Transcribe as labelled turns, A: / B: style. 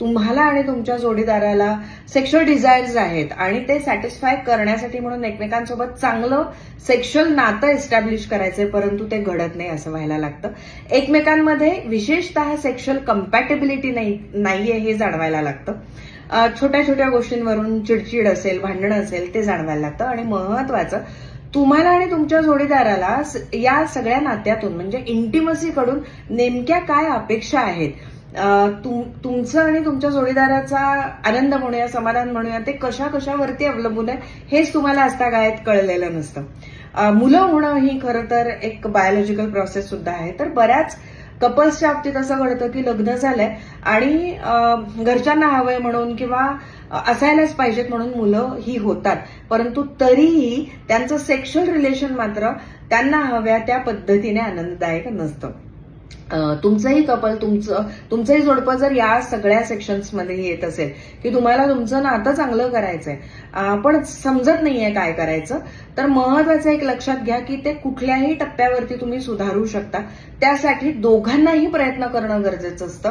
A: तुम्हाला आणि तुमच्या जोडीदाराला सेक्शुअल डिझायर्स आहेत आणि ते सॅटिस्फाय करण्यासाठी म्हणून एकमेकांसोबत चांगलं सेक्शुअल नातं एस्टॅब्लिश करायचंय परंतु ते घडत नाही असं व्हायला लागतं. एकमेकांमध्ये विशेषतः सेक्शुअल कम्पॅटेबिलिटी नाही नाहीये हे जाणवायला लागतं. छोट्या छोट्या गोष्टींवरून चिडचिड असेल भांडणं असेल ते जाणवायला लागतं. आणि महत्वाचं तुम्हाला आणि तुमच्या जोडीदाराला या सगळ्या नात्यातून म्हणजे इंटिमसीकडून नेमक्या काय अपेक्षा आहेत तुम- तुमचं आणि तुमच्या जोडीदाराचा आनंद म्हणूया समाधान म्हणूया ते कशा कशावरती अवलंबून आहे हेच तुम्हाला आजतागायत कळलेलं नसतं. मुलं होणं ही खरं तर एक बायोलॉजिकल प्रोसेस सुद्धा आहे. तर बऱ्याच कपल्सच्या बाबतीत असं घडतं की लग्न झालंय आणि घरच्यांना हवंय म्हणून किंवा असायलाच पाहिजेत म्हणून मुलं ही होतात. परंतु तरीही त्यांचं सेक्शुअल रिलेशन मात्र त्यांना हव्या त्या पद्धतीने आनंददायक नसतं. तुमचंही कपल तुमचं तुमचंही जोडपं जर या सगळ्या सेक्शन्समध्ये येत असेल की तुम्हाला तुमचं नातं चांगलं करायचंय पण समजत नाहीये काय करायचं तर महत्वाचं एक लक्षात घ्या की ते कुठल्याही टप्प्यावरती तुम्ही सुधारू शकता. त्यासाठी दोघांनाही प्रयत्न करणं गरजेचं असतं.